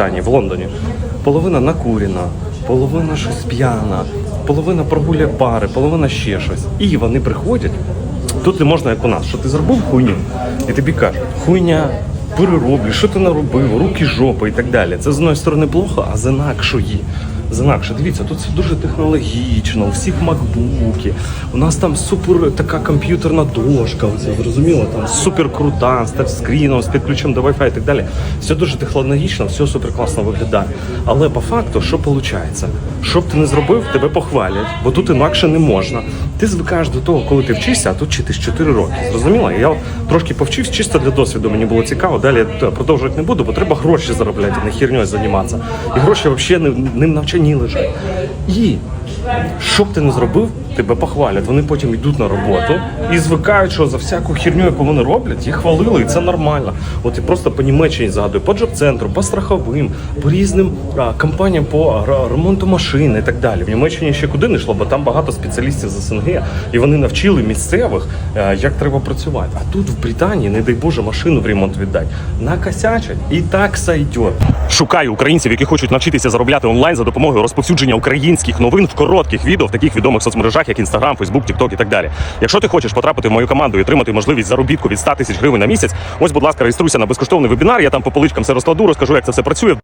В Лондоні. Половина накурена, половина щось п'яна, половина прогуляє пари, половина ще щось. І вони приходять. Тут не можна, як у нас, що ти зробив хуйню, і тобі кажуть, хуйня, перероблю, що ти наробив, руки, жопи і так далі. Це з одної сторони плохо, а з інакшої. З інакше, дивіться, тут все дуже технологічно, у всіх макбуки. У нас там супер така комп'ютерна дошка, оце, зрозуміло, там супер крута, з тачскріном, з підключенням до Wi-Fi і так далі. Все дуже технологічно, все супер класно виглядає. Але по факту, що виходить? Що б ти не зробив, тебе похвалять, бо тут інакше не можна. Ти звикаєш до того, коли ти вчишся, а тут вчитись 4 роки. Зрозуміло? Я трошки повчився, чисто для досвіду мені було цікаво. Далі я продовжувати не буду, бо треба гроші заробляти, не херньою займатися. І гроші взагалі не, не в лише. І що б ти не зробив, тебе похвалять. Вони потім йдуть на роботу і звикають, що за всяку херню, яку вони роблять, їх хвалили, і це нормально. От і просто по Німеччині згадую, по джоб-центру, по страховим, по різним а, компаніям по ремонту машин і так далі. В Німеччині ще куди не йшло, бо там багато спеціалістів з СНГ, і вони навчили місцевих, е, як треба працювати. А тут в Британії, не дай Боже, машину в ремонт віддать. Накосячать і так сайдет. Шукаю українців, які хочуть навчитися заробляти онлайн за допомогою розповсюдження українських новин в коротких відео в таких відомих соцмережах, як Інстаграм, Фейсбук, Тікток і так далі. Якщо ти хочеш потрапити в мою команду і отримати можливість заробітку від 100 тисяч гривень на місяць, ось, будь ласка, реєструйся на безкоштовний вебінар. Я там по поличкам все розкладу, розкажу, як це все працює.